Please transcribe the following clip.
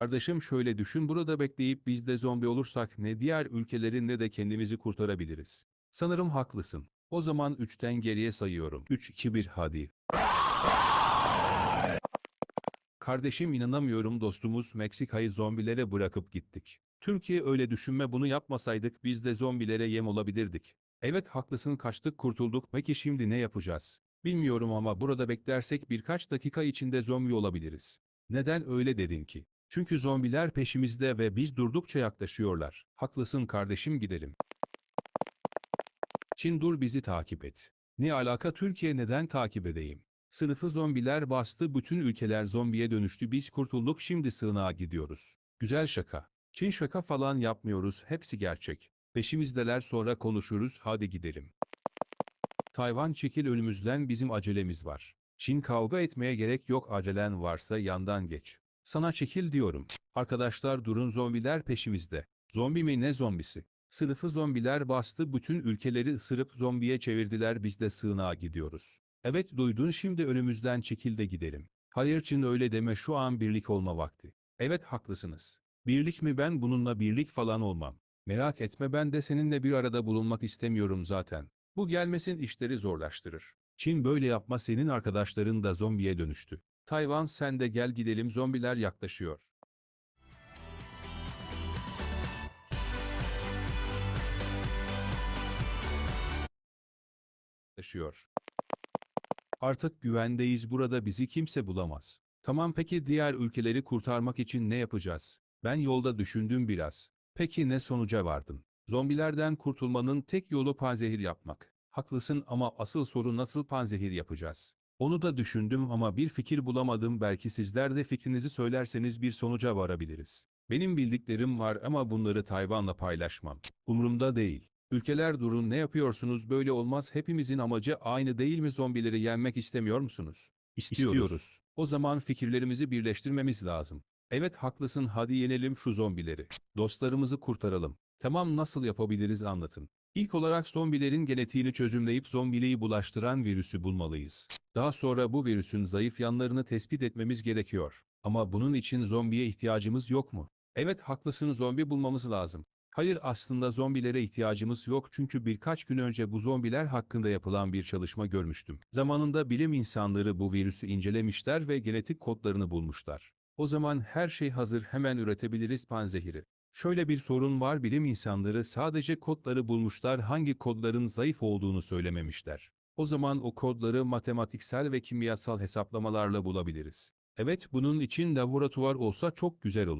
Kardeşim şöyle düşün burada bekleyip biz de zombi olursak ne diğer ülkelerin ne de kendimizi kurtarabiliriz. Sanırım haklısın. O zaman 3'ten geriye sayıyorum. 3, 2, 1 hadi. Kardeşim inanamıyorum dostumuz Meksika'yı zombilere bırakıp gittik. Türkiye öyle düşünme bunu yapmasaydık biz de zombilere yem olabilirdik. Evet haklısın kaçtık kurtulduk peki şimdi ne yapacağız? Bilmiyorum ama burada beklersek birkaç dakika içinde zombi olabiliriz. Neden öyle dedin ki? Çünkü zombiler peşimizde ve biz durdukça yaklaşıyorlar. Haklısın kardeşim gidelim. Çin dur bizi takip et. Ne alaka Türkiye neden takip edeyim? Sınıfı zombiler bastı bütün ülkeler zombiye dönüştü biz kurtulduk şimdi sığınağa gidiyoruz. Güzel şaka. Çin şaka falan yapmıyoruz hepsi gerçek. Peşimizdeler sonra konuşuruz hadi gidelim. Tayvan çekil önümüzden bizim acelemiz var. Çin kavga etmeye gerek yok acelen varsa yandan geç. Sana çekil diyorum. Arkadaşlar durun zombiler peşimizde. Zombi mi ne zombisi? Sınıfı zombiler bastı bütün ülkeleri ısırıp zombiye çevirdiler biz de sığınağa gidiyoruz. Evet duydun şimdi önümüzden çekil de gidelim. Hayır Çin öyle deme şu an birlik olma vakti. Evet haklısınız. Birlik mi ben bununla birlik falan olmam. Merak etme ben de seninle bir arada bulunmak istemiyorum zaten. Bu gelmesin işleri zorlaştırır. Çin böyle yapma senin arkadaşların da zombiye dönüştü. Tayvan sen de gel gidelim zombiler yaklaşıyor. Yaklaşıyor. Artık güvendeyiz burada bizi kimse bulamaz. Tamam peki diğer ülkeleri kurtarmak için ne yapacağız? Ben yolda düşündüm biraz. Peki ne sonuca vardın? Zombilerden kurtulmanın tek yolu panzehir yapmak. Haklısın ama asıl soru nasıl panzehir yapacağız? Onu da düşündüm ama bir fikir bulamadım belki sizler de fikrinizi söylerseniz bir sonuca varabiliriz. Benim bildiklerim var ama bunları Tayvan'la paylaşmam. Umurumda değil. Ülkeler durun ne yapıyorsunuz böyle olmaz hepimizin amacı aynı değil mi zombileri yenmek istemiyor musunuz? İstiyoruz. O zaman fikirlerimizi birleştirmemiz lazım. Evet haklısın hadi yenelim şu zombileri. Dostlarımızı kurtaralım. Tamam nasıl yapabiliriz anlatın. İlk olarak zombilerin genetiğini çözümleyip zombiliği bulaştıran virüsü bulmalıyız. Daha sonra bu virüsün zayıf yanlarını tespit etmemiz gerekiyor. Ama bunun için zombiye ihtiyacımız yok mu? Evet haklısın zombi bulmamız lazım. Hayır aslında zombilere ihtiyacımız yok çünkü birkaç gün önce bu zombiler hakkında yapılan bir çalışma görmüştüm. Zamanında bilim insanları bu virüsü incelemişler ve genetik kodlarını bulmuşlar. O zaman her şey hazır hemen üretebiliriz panzehiri. Şöyle bir sorun var bilim insanları sadece kodları bulmuşlar hangi kodların zayıf olduğunu söylememişler. O zaman o kodları matematiksel ve kimyasal hesaplamalarla bulabiliriz. Evet bunun için laboratuvar olsa çok güzel olur.